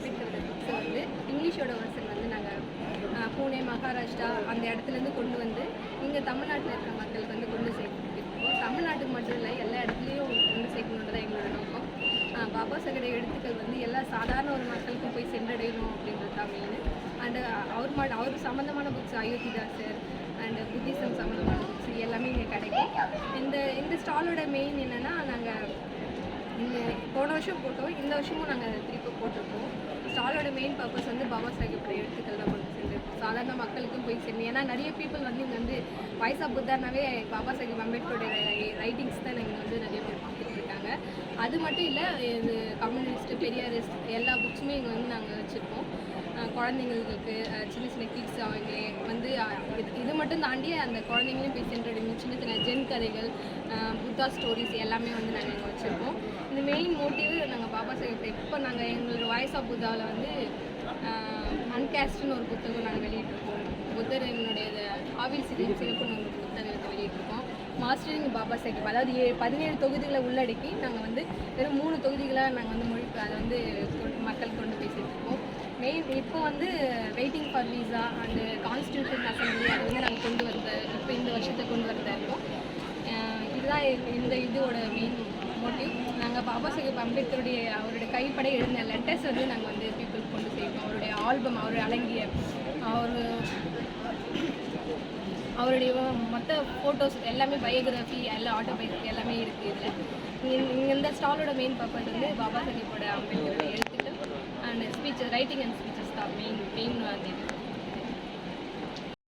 அம்பேத்கரோட புக்ஸை வந்து இங்கிலீஷோட வெர்ஷன் வந்து நாங்கள் பூனே மகாராஷ்டிரா அந்த இடத்துலேருந்து கொண்டு வந்து இங்கே தமிழ்நாட்டில் இருக்கிற மக்களுக்கு வந்து கொண்டு சேர்த்துருக்கோம். தமிழ்நாட்டுக்கு மட்டும் இல்லை எல்லா இடத்துலையும் கொண்டு சேர்க்கணுன்றது எங்களோட நோக்கம். பாபா சகடைய எழுத்துக்கள் வந்து எல்லா சாதாரண ஒரு மக்களுக்கும் போய் சென்றடையணும் அப்படின்றது தான் மெயின் அண்டு அவர் மா அவர் சம்மந்தமான புக்ஸ் அயோத்திதாசர் அண்டு புத்திசம் சம்மந்தமான புக்ஸ் எல்லாமே இங்கே கிடைக்கும். இந்த இந்த ஸ்டாலோட மெயின் என்னென்னா நாங்கள் இந்த போன வருஷம் போட்டோம். இந்த வருஷமும் நாங்கள் திருப்பி போட்டிருக்கோம் ஸ்டாலோட மெயின் பர்பஸ் வந்து பாபா சாஹிப் எழுத்துக்கள் தான் கொண்டு சென்று சாதாரண மக்களுக்கும் போய் சென்று ஏன்னா நிறைய பீப்புள் வந்து இங்கே வந்து வாய்ஸ் ஆஃப் புத்தானாவே பாபா சாஹிப் அம்பேத்கரோட ரைட்டிங்ஸ் தான் இங்கே வந்து நிறைய பேர் பார்த்துட்டு இருக்காங்க அது மட்டும் இல்லை இது கம்யூனிஸ்ட் பெரியாரிஸ்ட் எல்லா புக்ஸுமே இங்கே வந்து நாங்கள் வச்சுருக்கோம். குழந்தைங்களுக்கு சின்ன சின்ன கிட்ஸ் அவங்க வந்து அஹ் இது- இது தாண்டி அந்த குழந்தைங்களையும் போய் சென்றடையும் சின்ன சின்ன ஜென் கதைகள் புத்தா ஸ்டோரிஸ் எல்லாமே வந்து நாங்கள் இங்கே வச்சுருக்கோம். இந்த மெயின் மோட்டிவ் நாங்கள் பாபா சாஹிப் இப்போ நாங்கள் எங்களோட வாய்ஸ் ஆஃப் புத்தாவில் வந்து அன்கேஸ்ட்னு ஒரு புத்தகம் நாங்கள் வெளியிட்டிருக்கோம். புத்தர் என்னுடைய ஆவில் சிறிய சிறப்புன்னு ஒரு புத்தகத்தை வெளியிட்டிருக்கோம். மாஸ்டரிங் பாபா சாஹிப் அதாவது ஏ பதினேழு தொகுதிகளை உள்ளடக்கி நாங்கள் வந்து வெறும் மூணு தொகுதிகளாக நாங்கள் வந்து மொழி அதை வந்து கொண்டு- மக்கள் கொண்டு இப்போ வந்து waiting for visa and constitution assembly அது வந்து நாங்கள் கொண்டு வந்த இப்போ இந்த வருஷத்தை கொண்டு வரதா இருக்கோம். இதுதான் இந்த- இதோட மெயின் மோட்டிவ் நாங்கள் பாபா சாஹிப் அம்பேத்கருடைய அவருடைய கைப்பட எழுந்த லெட்டர்ஸ் வந்து நாங்கள் வந்து பீப்புளுக்கு கொண்டு சேர்ப்போம் அவருடைய ஆல்பம் அவர் அடங்கிய அவர் அவருடைய மொத்த ஃபோட்டோஸ் எல்லாமே பயோகிராஃபி எல்லா ஆட்டோபயோகிராஃபி எல்லாமே இருக்குது இதில். இந்த ஸ்டாலோட மெயின் பர்பஸ் வந்து பாபா சாஹிப்போட அம்பேத்கருடைய எழுத்துக்கள் and speech writing and speeches தான்